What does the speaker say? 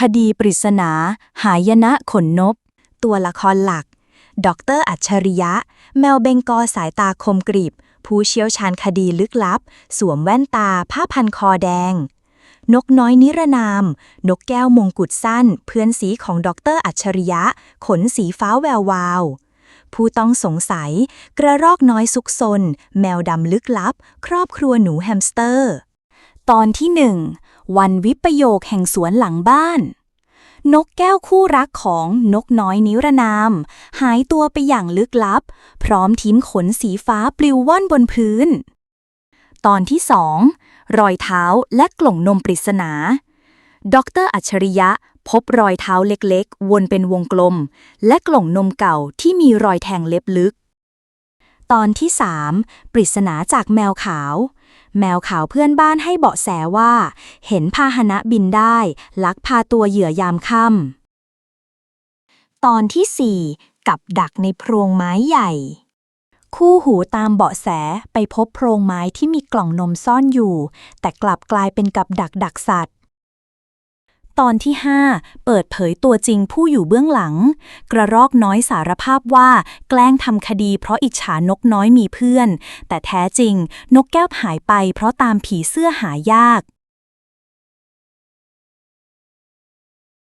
คดีปริศนา หายนะขนนบ ตัวละครหลัก ดรอัจฉริยะ แมวเบงกอสายตาคมกริบ ผู้เชี่ยวชาญคดีลึกลับ สวมแว่นตาผ้าพันคอแดง นกน้อยนิรนาม นกแก้วมงกุฎสั้น เพื่อนสีของดรอัจฉริยะ ขนสีฟ้าแวววาวผู้ต้องสงสัย กระรอกน้อยซุกซน แมวดำลึกลับ ครอบครัวหนูแฮมสเตอร์ ตอนที่หนึ่ง วันวิปโยคแห่งสวนหลังบ้าน นกแก้วคู่รักของนกน้อยนิรนาม หายตัวไปอย่างลึกลับ พร้อมทิ้มขนสีฟ้าปลิวว่อนบนพื้น ตอนที่สองรอยเท้าและกล่องนมปริศนาดรอัจฉริยะพบรอยเท้าเล็กๆ วนเป็นวงกลม และกล่องนมเก่าที่มีรอยแทงเล็บลึก ตอนที่สามปริศนาจากแมวขาว แมวขาวเพื่อนบ้านให้เบาะแสว่า เห็นพาหนะบินได้ ลักพาตัวเหยื่อยามค่ำตอนที่สี่กับดักในโพรงไม้ใหญ่ คู่หูตามเบาะแสไปพบโพรงไม้ที่มีกล่องนมซ่อนอยู่ แต่กลับกลายเป็นกับดักดักสัตว์ ตอนที่ 5 เปิดเผยตัวจริงผู้อยู่เบื้องหลัง กระรอกน้อยสารภาพว่าแกล้งทำคดีเพราะอิจฉานกน้อยมีเพื่อน แต่แท้จริงนกแก้วหายไปเพราะตามผีเสื้อหายาก